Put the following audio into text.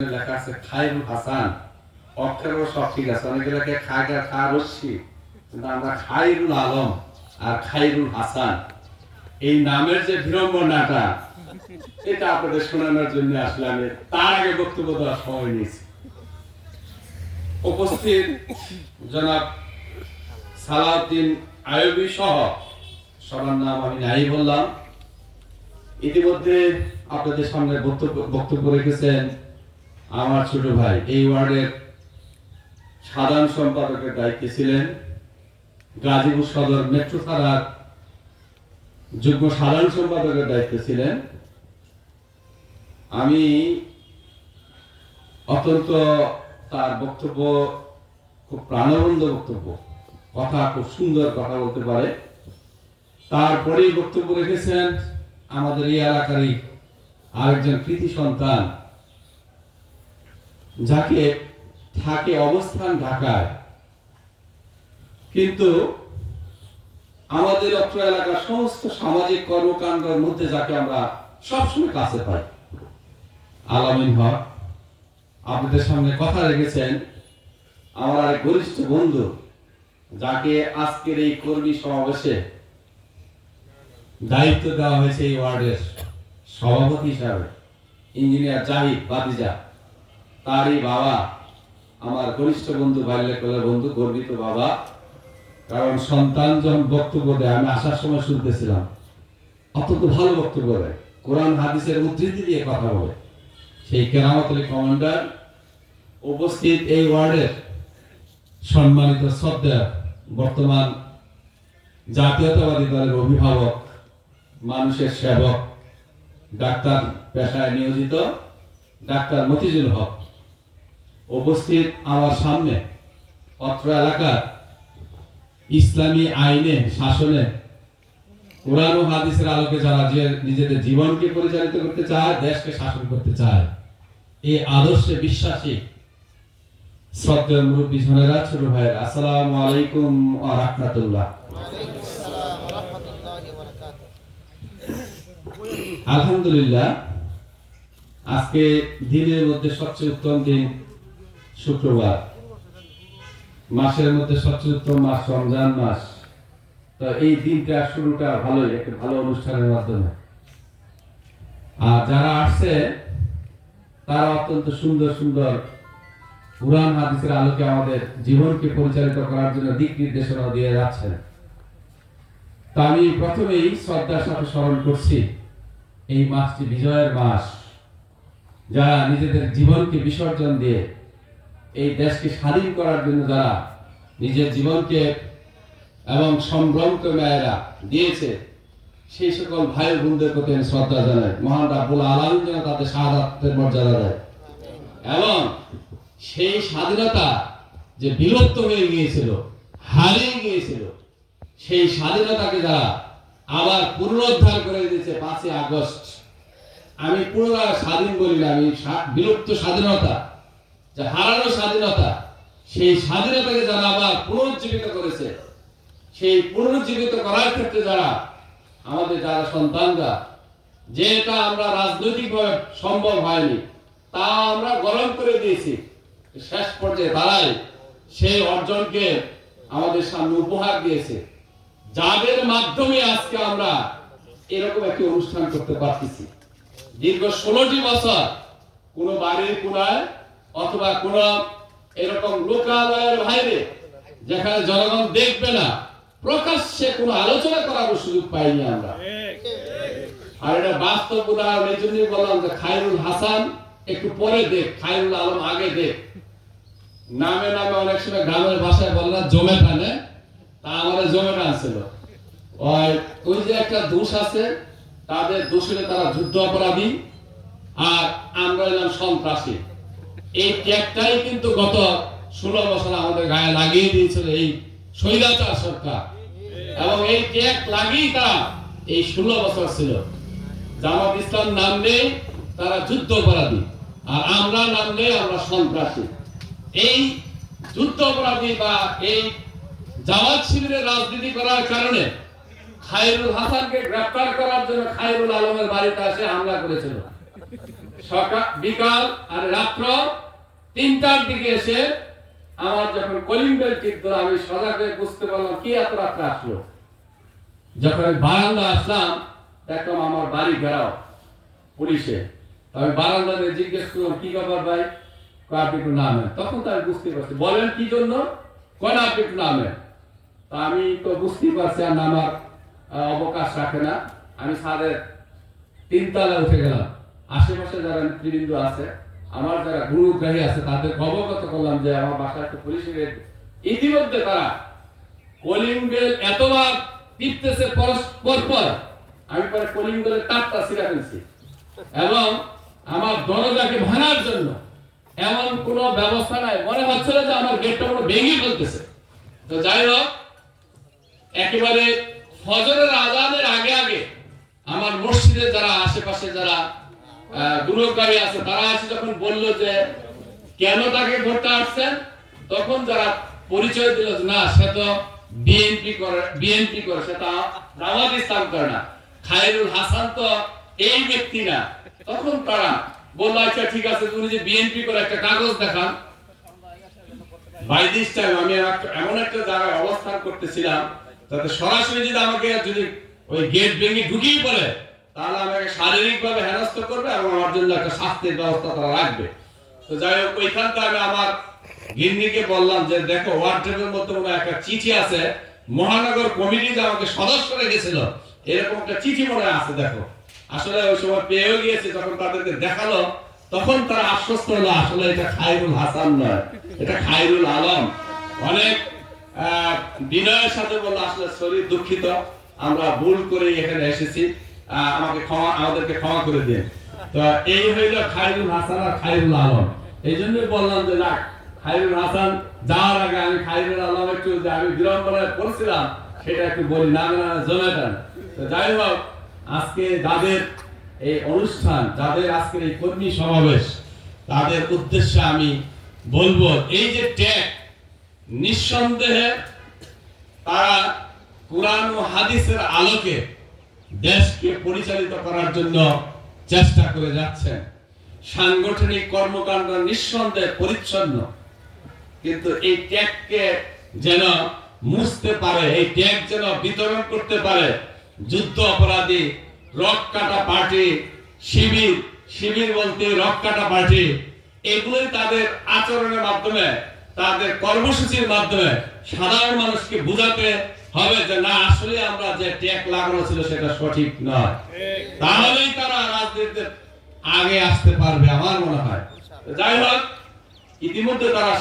লেখা আছে হাসান। সব ঠিক আছে অনেকে খা কিন্তু আমরা খাইরুল আলম আর খাইরুল হাসান। এই নামের যে বিড়ম্বনাটা, এটা আপনাদের শোনানোর জন্য তার আগে বক্তব্য দেওয়ার সময় নিয়েছি। উপস্থিত জনাব সালাউদ্দিন আয়বী সহ, সবার নাম আমি নাই বললাম। ইতিমধ্যে আপনাদের সামনে বক্তব্য বক্তব্য রেখেছেন আমার ছোট ভাই, এই ওয়ার্ডের সাধারণ সম্পাদকের দায়িত্বে ছিলেন গাজীপুর সদর মেট্রো থানার যোগ্য সাধারণ সম্পাদকের দায়িত্বে ছিলেন। আমি অত্যন্ত তার বক্তব্য, খুব প্রাণবন্ত বক্তব্য, কথা খুব সুন্দর কথা বলতে পারে। তারপরেই বক্তব্য রেখেছেন আমাদের এই এলাকারই আরেকজন কৃতি সন্তান যাকে থাকে অবস্থান ঢাকায়। কিন্তু আমাদের অত্র এলাকার সমস্ত সামাজিক কর্মকাণ্ডের মধ্যে যাকে আমরা সবসময় কাছে পাই। আলামিন হক আপনাদের সামনে কথা রেখেছেন আমার এক ঘনিষ্ঠ বন্ধু, যাকে আজকের এই কর্মী সমাবেশে দায়িত্ব দেওয়া হয়েছে এই ওয়ার্ডের সভাপতি হিসাবে, ইঞ্জিনিয়ার জাহিদ বাতিজা। তারই বাবা, আমার ঘনিষ্ঠ বন্ধু বাল্যকালের বন্ধু, গর্বিত বাবা। কারণ সন্তান যখন বক্তব্য দেয়, আমি আসার সময় শুনতেছিলাম। অত্যন্ত ভালো বক্তব্য দেয়। কোরআন, হাদিসের উদ্ধৃতি দিয়ে কথা বলে। সেই কেরামতলী কমান্ডার উপস্থিত এই ওয়ার্ডের সম্মানিত শ্রদ্ধা বর্তমান জাতীয়তাবাদী দলের অভিভাবক, মানুষের সেবক, ডাক্তার পেশায় নিয়োজিত ডাক্তার মতিজুল হক। উপস্থিত আমার সামনে অত্র এলাকার ইসলামী আইনে শাসনে কোরআন ও হাদিসের আলোকে যারা যে নিজেদের জীবনকে পরিচালিত করতে চায়, দেশকে শাসন করতে চায়, এই আদর্শে বিশ্বাসী শ্রদ্ধেয় মুরব্বী ঝনেরা ছোট ভাইয়ের, আসসালামু আলাইকুম ওয়া রাহমাতুল্লাহ। আলহামদুলিল্লাহ, আজকে দিনের মধ্যে সবচেয়ে উত্তম দিন শুক্রবার। মাসের মধ্যে উত্তম মাস, রমজান মাস। তো এই দিনটা শুরুটা ভালোই, একটা ভালো অনুষ্ঠানের মাধ্যমে। আর যারা আসছে তারা অত্যন্ত সুন্দর সুন্দর পুরাণ হাদিসের আলোকে আমাদের জীবনকে পরিচালিত করার জন্য দিক নির্দেশনা দিয়ে যাচ্ছেন। তা আমি প্রথমেই শ্রদ্ধার সাথে স্মরণ করছি, এই মাসটি বিজয়ের মাস। যারা নিজেদের জীবনকে বিসর্জন দিয়ে এই দেশকে স্বাধীন করার জন্য যারা নিজের জীবনকে এবং সম্ভ্রমকে মেয়েরা দিয়েছে, সেই সকল ভাই বোনদের প্রতি আমি শ্রদ্ধা জানাই। মহান রাব্বুল আলম যেন তাদের শাহাদাতের মর্যাদা দেয়। এবং সেই স্বাধীনতা যে বিলুপ্ত হয়ে গিয়েছিল, হারিয়ে গিয়েছিল, সেই স্বাধীনতাকে যারা আবার পুনরুদ্ধার করে দিয়েছে পাঁচই আগস্ট। আমি পুনরায় স্বাধীন বলি আমি বিলুপ্ত স্বাধীনতা যে হারানো স্বাধীনতা, সেই স্বাধীনতাকে যারা আবার পুনরুজ্জীবিত করেছে, সেই পুনরুজ্জীবিত করার ক্ষেত্রে যারা আমাদের যারা সন্তানরা যেটা আমরা রাজনৈতিকভাবে সম্ভব হয়নি, তা আমরা গরম করে দিয়েছি। শেষ পর্যায়ে তারাই সেই অর্জনকে আমাদের সামনে উপহার দিয়েছে। যাদের মাধ্যমে আজকে আমরা এরকম একটি অনুষ্ঠান করতে পারতেছি। দীর্ঘ ষোলোটি বছর কোনো বাড়ির কোনায় অথবা কোন এরকম লোকালয়ের বাইরে যেখানে জনগণ দেখবে না, প্রকাশ্যে কোনো আলোচনা করার সুযোগ পাইনি আমরা। আর এটা বাস্তব উদাহরণ এই জন্যই বললাম যে খায়রুল হাসান একটু পরে দেখ, খায়রুল আলম আগে দেখ। নামে নামে অনেক সময় গ্রামের ভাষায় বললাম জমে টানে। তা আমাদের জমে টানছিল। ওই ওই যে একটা দোষ আছে, তাদের দোষে তারা যুদ্ধ অপরাধী। আর আমরা এলাম সন্ত্রাসী। এই ট্যাগটাই কিন্তু গত ষোলো বছর আমাদের গায়ে লাগিয়ে দিয়েছিল এই স্বৈরাচার সরকার। এবং এই ট্যাগ লাগিয়েই তারা এই ষোলো বছর ছিল। জামাত ইসলাম নাম নেই তারা যুদ্ধ অপরাধী আর আমরা নাম নেই আমরা সন্ত্রাসী। এই যুদ্ধ অপরাধী বা এই জামাত শিবিরের রাজনীতি করার কারণে খায়রুল হাসানকে গ্রেফতার করার জন্য খায়রুল আলমের বাড়িতে এসে হামলা করেছিল। সকাল, বিকাল আর রাত্র তিনটার দিকে এসে আমার যখন কলিং বেল টিপতো আমি সজাগ হয়ে বুঝতে পারলাম কি এত রাত্রে আসলো। যখন আমি বারান্দা আসলাম, দেখলাম আমার বাড়ি ঘেরাও পুলিশে। আমি বারান্দা দিয়ে জিজ্ঞেস করলাম, কি ব্যাপার ভাই? আপনি একটু নামেন। তখন তো আমি বুঝতে পারছি। বলেন, কি জন্য? কয়, না, আপনি একটু নামেন। তা আমি তো বুঝতেই পারছি, আর নামার অবকাশ রাখে না। আমি ছাদের তিনতলা উঠে গেলাম। আশেপাশে যারা নেতৃবৃন্দ আছে, আমার যারা গুরুগ্রাহী আছে, তাদের অবগত করলাম যে আমার বাসায় একটা পুলিশের ইতিমধ্যে তারা কলিং বেল এতবার টিপতেছে পরস্পর পর, আমি পরে কলিং বেলের তারটা ছিঁড়া ফেলছি। এবং আমার দরজাকে ভাঙার জন্য এমন কোনো ব্যবস্থা নাই। মনে হচ্ছিল যে আমার গেটটা কোনো ভেঙে ফেলতেছে। তো যাই হোক, একেবারে ফজরের আজানের আগে আগে আমার মসজিদে যারা আশেপাশে যারা আহ, আছে। তারা যখন বলল যে কেন তাকে ধরতে আসছেন তখন যারা পরিচয় দিল না সে তো বিএনপি করে বিএনপি করে সে তো জামাত ইসলাম করে না। খায়রুল হাসান তো এই ব্যক্তি না। তখন তারা বলল আচ্ছা ঠিক আছে তুমি যে বিএনপি করে একটা কাগজ দেখান। বাই টাইম আমি এমন একটা জায়গায় অবস্থান করতেছিলাম যাতে সরাসরি যদি আমাকে যদি ওই গেট ভেঙে ঢুকিয়ে পড়ে তাহলে আমাকে করবে এবং আমার জন্য একটা শাস্তির ব্যবস্থা তারা রাখবে। তো যাই হোক আমি আমার গিন্নিকে বললাম যে, দেখো মধ্যে হয় একটা চিঠি আছে। মহানগর আমাকে সদস্য রেখেছিল, এরকম একটা চিঠি মনে আছে, দেখো। আসলে ওই সময় পেয়েও গিয়েছে, যখন তাদেরকে দেখাল, তখন তারা আশ্বস্ত হলো, আসলে এটা খায়রুল হাসান নয়, এটা খায়রুল আলম। অনেক বিনয়ের সাথে বলল, আসলে শরীর দুঃখিত, আমরা ভুল করে এখানে এসেছি। আমাকে ক্ষমা, আমাদেরকে ক্ষমা করে দিন। তো এই হইল খায়রুল হাসান আর খায়রুল আলম। এই জন্যই বললাম যে না খায়রুল হাসান, যাওয়ার আগে আমি খায়রুল আলম একটু যে আমি বিড়ম্বনায় পড়ছিলাম, সেটা একটু বলি, না না জমে দেন তো যাই হোক, আজকে যাদের এই অনুষ্ঠান, যাদের আজকের এই কর্মী সমাবেশ, তাদের উদ্দেশ্যে আমি বলব, এই যে ট্যাগ, নিঃসন্দেহে তারা কোরআন ও হাদিসের আলোকে দেশকে পরিচালিত করার জন্য চেষ্টা করে যাচ্ছেন। সাংগঠনিক কর্মকাণ্ড নিঃসন্দেহে পরিচ্ছন্ন। কিন্তু এই ট্যাগকে যেন মুছতে পারে, এই ট্যাগ যেন বিতরণ করতে পারে, যুদ্ধ অপরাধী, রক কাটা পার্টি, শিবির শিবির বলতে রক কাটা পার্টি, এগুলোই তাদের আচরণের মাধ্যমে, তাদের কর্মসূচির মাধ্যমে সাধারণ মানুষকে বুঝাতে হবে যে না আসলে আমরা যে ট্যাগ লাগানো ছিল সেটা সঠিক নয়। তাহলেই তারা রাজনীতিতে আগে আসতে পারবে আমার মনে হয়। যাই হোক ইতিমধ্যে তারা